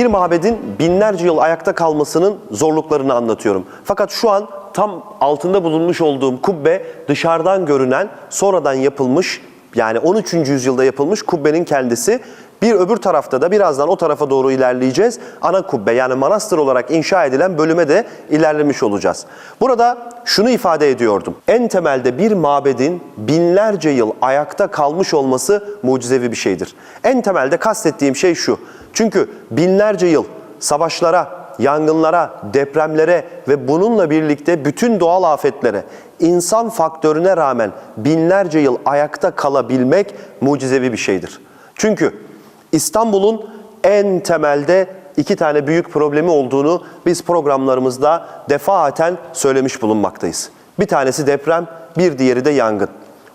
bir mabedin binlerce yıl ayakta kalmasının zorluklarını anlatıyorum. Fakat şu an tam altında bulunmuş olduğum kubbe dışarıdan görünen sonradan yapılmış yani 13. yüzyılda yapılmış kubbenin kendisi. Bir öbür tarafta da birazdan o tarafa doğru ilerleyeceğiz. Ana kubbe yani manastır olarak inşa edilen bölüme de ilerlemiş olacağız. Burada şunu ifade ediyordum. En temelde bir mabedin binlerce yıl ayakta kalmış olması mucizevi bir şeydir. En temelde kastettiğim şey şu. Çünkü binlerce yıl savaşlara, yangınlara, depremlere ve bununla birlikte bütün doğal afetlere, insan faktörüne rağmen binlerce yıl ayakta kalabilmek mucizevi bir şeydir. Çünkü İstanbul'un en temelde iki tane büyük problemi olduğunu biz programlarımızda defaaten söylemiş bulunmaktayız. Bir tanesi deprem, bir diğeri de yangın.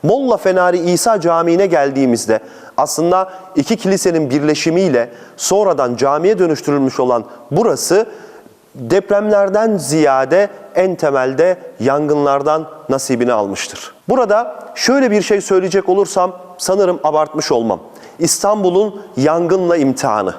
Molla Fenari İsa Camii'ne geldiğimizde aslında iki kilisenin birleşimiyle sonradan camiye dönüştürülmüş olan burası depremlerden ziyade en temelde yangınlardan nasibini almıştır. Burada şöyle bir şey söyleyecek olursam sanırım abartmış olmam. İstanbul'un yangınla imtihanı.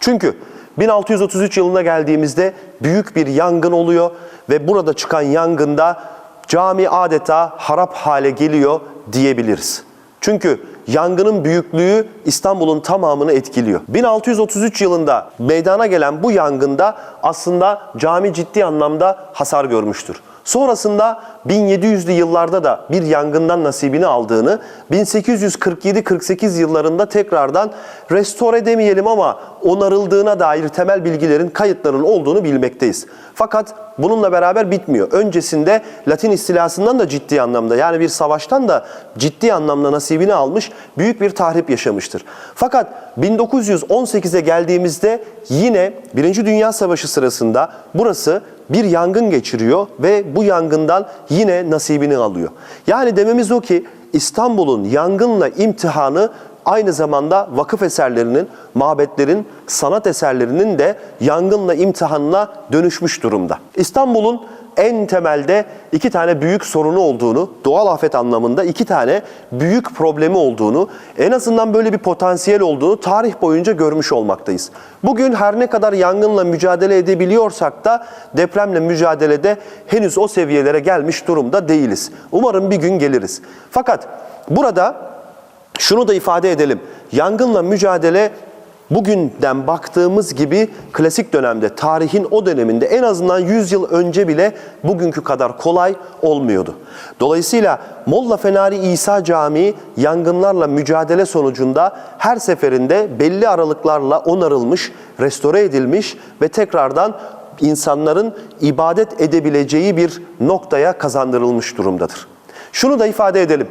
Çünkü 1633 yılına geldiğimizde büyük bir yangın oluyor ve burada çıkan yangında cami adeta harap hale geliyor diyebiliriz. Çünkü yangının büyüklüğü İstanbul'un tamamını etkiliyor. 1633 yılında meydana gelen bu yangında aslında cami ciddi anlamda hasar görmüştür. Sonrasında 1700'lü yıllarda da bir yangından nasibini aldığını, 1847-48 yıllarında tekrardan restore demeyelim ama onarıldığına dair temel bilgilerin, kayıtların olduğunu bilmekteyiz. Fakat bununla beraber bitmiyor. Öncesinde Latin istilasından da ciddi anlamda yani bir savaştan da ciddi anlamda nasibini almış büyük bir tahrip yaşamıştır. Fakat 1918'e geldiğimizde yine Birinci Dünya Savaşı sırasında burası bir yangın geçiriyor ve bu yangından yine nasibini alıyor. Yani dememiz o ki İstanbul'un yangınla imtihanı aynı zamanda vakıf eserlerinin, mabetlerin, sanat eserlerinin de yangınla imtihanına dönüşmüş durumda. İstanbul'un en temelde iki tane büyük sorunu olduğunu, doğal afet anlamında iki tane büyük problemi olduğunu, en azından böyle bir potansiyel olduğunu tarih boyunca görmüş olmaktayız. Bugün her ne kadar yangınla mücadele edebiliyorsak da depremle mücadelede henüz o seviyelere gelmiş durumda değiliz. Umarım bir gün geliriz. Fakat burada şunu da ifade edelim. Yangınla mücadele bugünden baktığımız gibi klasik dönemde, tarihin o döneminde en azından 100 yıl önce bile bugünkü kadar kolay olmuyordu. Dolayısıyla Molla Fenari İsa Camii yangınlarla mücadele sonucunda her seferinde belli aralıklarla onarılmış, restore edilmiş ve tekrardan insanların ibadet edebileceği bir noktaya kazandırılmış durumdadır. Şunu da ifade edelim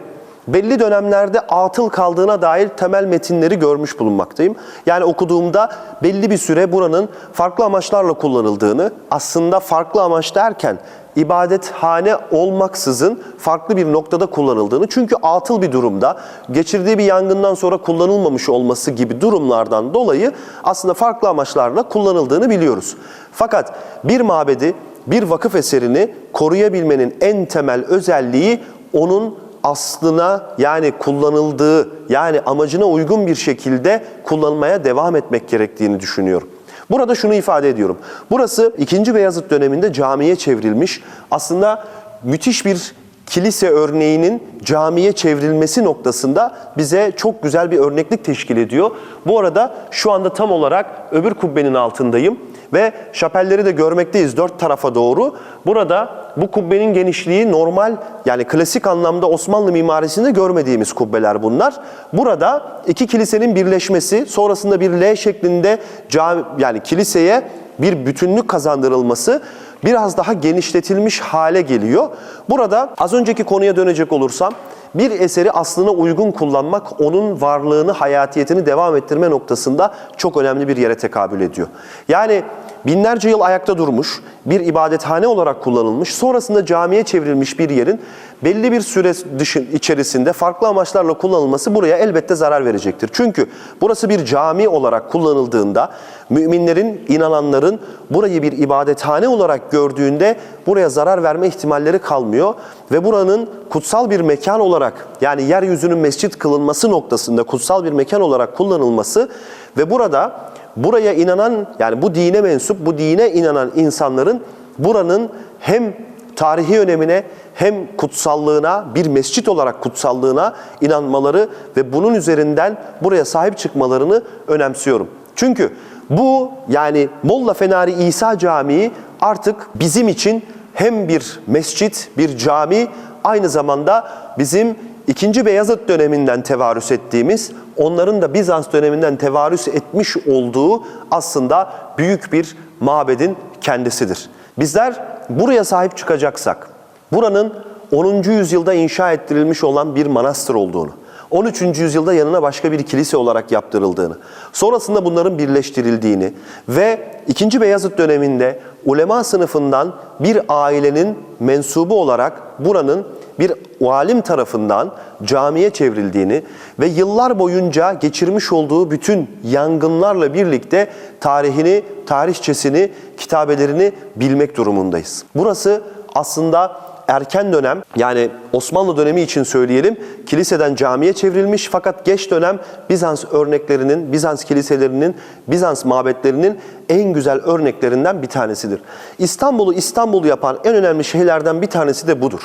belli dönemlerde atıl kaldığına dair temel metinleri görmüş bulunmaktayım. Yani okuduğumda belli bir süre buranın farklı amaçlarla kullanıldığını, aslında farklı amaç derken ibadethane olmaksızın farklı bir noktada kullanıldığını çünkü atıl bir durumda geçirdiği bir yangından sonra kullanılmamış olması gibi durumlardan dolayı aslında farklı amaçlarla kullanıldığını biliyoruz. Fakat bir mabedi, bir vakıf eserini koruyabilmenin en temel özelliği onun aslına yani kullanıldığı yani amacına uygun bir şekilde kullanmaya devam etmek gerektiğini düşünüyorum. Burada şunu ifade ediyorum. Burası 2. Beyazıt döneminde camiye çevrilmiş. Aslında müthiş bir kilise örneğinin camiye çevrilmesi noktasında bize çok güzel bir örneklik teşkil ediyor. Bu arada şu anda tam olarak öbür kubbenin altındayım ve şapelleri de görmekteyiz dört tarafa doğru. Burada bu kubbenin genişliği normal yani klasik anlamda Osmanlı mimarisinde görmediğimiz kubbeler bunlar. Burada iki kilisenin birleşmesi sonrasında bir L şeklinde cami, yani kiliseye bir bütünlük kazandırılması biraz daha genişletilmiş hale geliyor. Burada az önceki konuya dönecek olursam bir eseri aslına uygun kullanmak onun varlığını, hayatiyetini devam ettirme noktasında çok önemli bir yere tekabül ediyor. Yani binlerce yıl ayakta durmuş, bir ibadethane olarak kullanılmış, sonrasında camiye çevrilmiş bir yerin belli bir süre dışın içerisinde farklı amaçlarla kullanılması buraya elbette zarar verecektir. Çünkü burası bir cami olarak kullanıldığında müminlerin, inananların burayı bir ibadethane olarak gördüğünde buraya zarar verme ihtimalleri kalmıyor ve buranın kutsal bir mekan olarak yani yeryüzünün mescit kılınması noktasında kutsal bir mekan olarak kullanılması ve burada buraya inanan yani bu dine mensup, bu dine inanan insanların buranın hem tarihi önemine hem kutsallığına, bir mescit olarak kutsallığına inanmaları ve bunun üzerinden buraya sahip çıkmalarını önemsiyorum. Çünkü bu yani Molla Fenari İsa Camii artık bizim için hem bir mescit, bir cami, aynı zamanda bizim 2. Beyazıt döneminden tevarüs ettiğimiz, onların da Bizans döneminden tevarüs etmiş olduğu aslında büyük bir mabedin kendisidir. Bizler buraya sahip çıkacaksak, buranın 10. yüzyılda inşa ettirilmiş olan bir manastır olduğunu, 13. yüzyılda yanına başka bir kilise olarak yaptırıldığını, sonrasında bunların birleştirildiğini ve 2. Beyazıt döneminde ulema sınıfından bir ailenin mensubu olarak buranın bir alim tarafından camiye çevrildiğini ve yıllar boyunca geçirmiş olduğu bütün yangınlarla birlikte tarihini, tarihçesini, kitabelerini bilmek durumundayız. Burası aslında erken dönem yani Osmanlı dönemi için söyleyelim kiliseden camiye çevrilmiş fakat geç dönem Bizans örneklerinin, Bizans kiliselerinin, Bizans mabetlerinin en güzel örneklerinden bir tanesidir. İstanbul'u İstanbul yapan en önemli şeylerden bir tanesi de budur.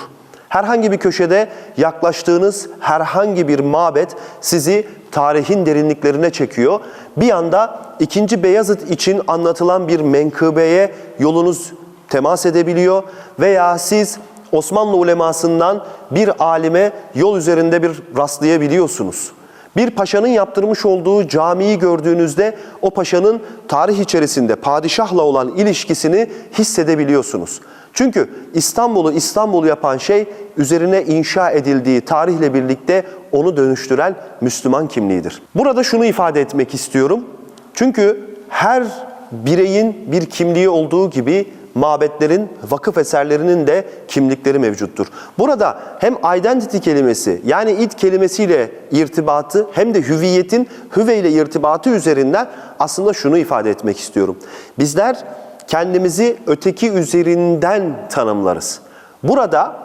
Herhangi bir köşede yaklaştığınız herhangi bir mabet sizi tarihin derinliklerine çekiyor. Bir anda 2. Beyazıt için anlatılan bir menkıbeye yolunuz temas edebiliyor veya siz Osmanlı ulemasından bir alime yol üzerinde bir rastlayabiliyorsunuz. Bir paşanın yaptırmış olduğu camiyi gördüğünüzde o paşanın tarih içerisinde padişahla olan ilişkisini hissedebiliyorsunuz. Çünkü İstanbul'u İstanbul yapan şey üzerine inşa edildiği tarihle birlikte onu dönüştüren Müslüman kimliğidir. Burada şunu ifade etmek istiyorum. Çünkü her bireyin bir kimliği olduğu gibi mabetlerin, vakıf eserlerinin de kimlikleri mevcuttur. Burada hem identity kelimesi yani id kelimesiyle irtibatı hem de hüviyetin hüve ile irtibatı üzerinden aslında şunu ifade etmek istiyorum. Bizler kendimizi öteki üzerinden tanımlarız. Burada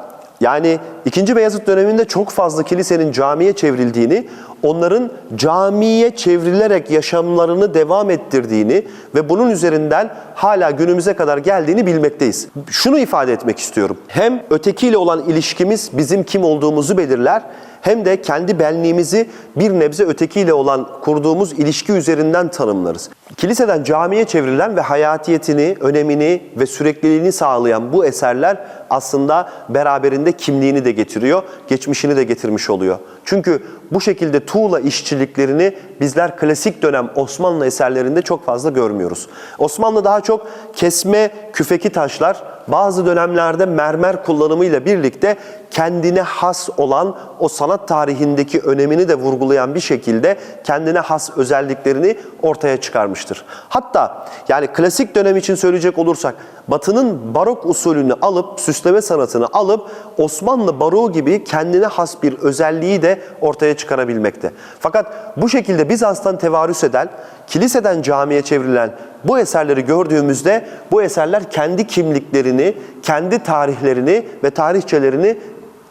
yani 2. Beyazıt döneminde çok fazla kilisenin camiye çevrildiğini, onların camiye çevrilerek yaşamlarını devam ettirdiğini ve bunun üzerinden hala günümüze kadar geldiğini bilmekteyiz. Şunu ifade etmek istiyorum. Hem ötekiyle olan ilişkimiz bizim kim olduğumuzu belirler, hem de kendi benliğimizi bir nebze ötekiyle olan kurduğumuz ilişki üzerinden tanımlarız. Kiliseden camiye çevrilen ve hayatiyetini, önemini ve sürekliliğini sağlayan bu eserler aslında beraberinde kimliğini de getiriyor, geçmişini de getirmiş oluyor. Çünkü bu şekilde tuğla işçiliklerini bizler klasik dönem Osmanlı eserlerinde çok fazla görmüyoruz. Osmanlı daha çok kesme küfeki taşlar, bazı dönemlerde mermer kullanımıyla birlikte kendine has olan o sanat tarihindeki önemini de vurgulayan bir şekilde kendine has özelliklerini ortaya çıkarmıştır. Hatta yani klasik dönem için söyleyecek olursak Batı'nın barok usulünü alıp süsleme sanatını alıp Osmanlı baroğu gibi kendine has bir özelliği de ortaya çıkarabilmekte. Fakat bu şekilde Bizans'tan tevarüs eden, kiliseden camiye çevrilen bu eserleri gördüğümüzde bu eserler kendi kimliklerini, kendi tarihlerini ve tarihçelerini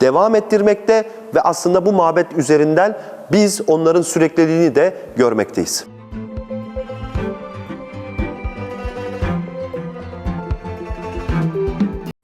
devam ettirmekte ve aslında bu mabet üzerinden biz onların sürekliliğini de görmekteyiz.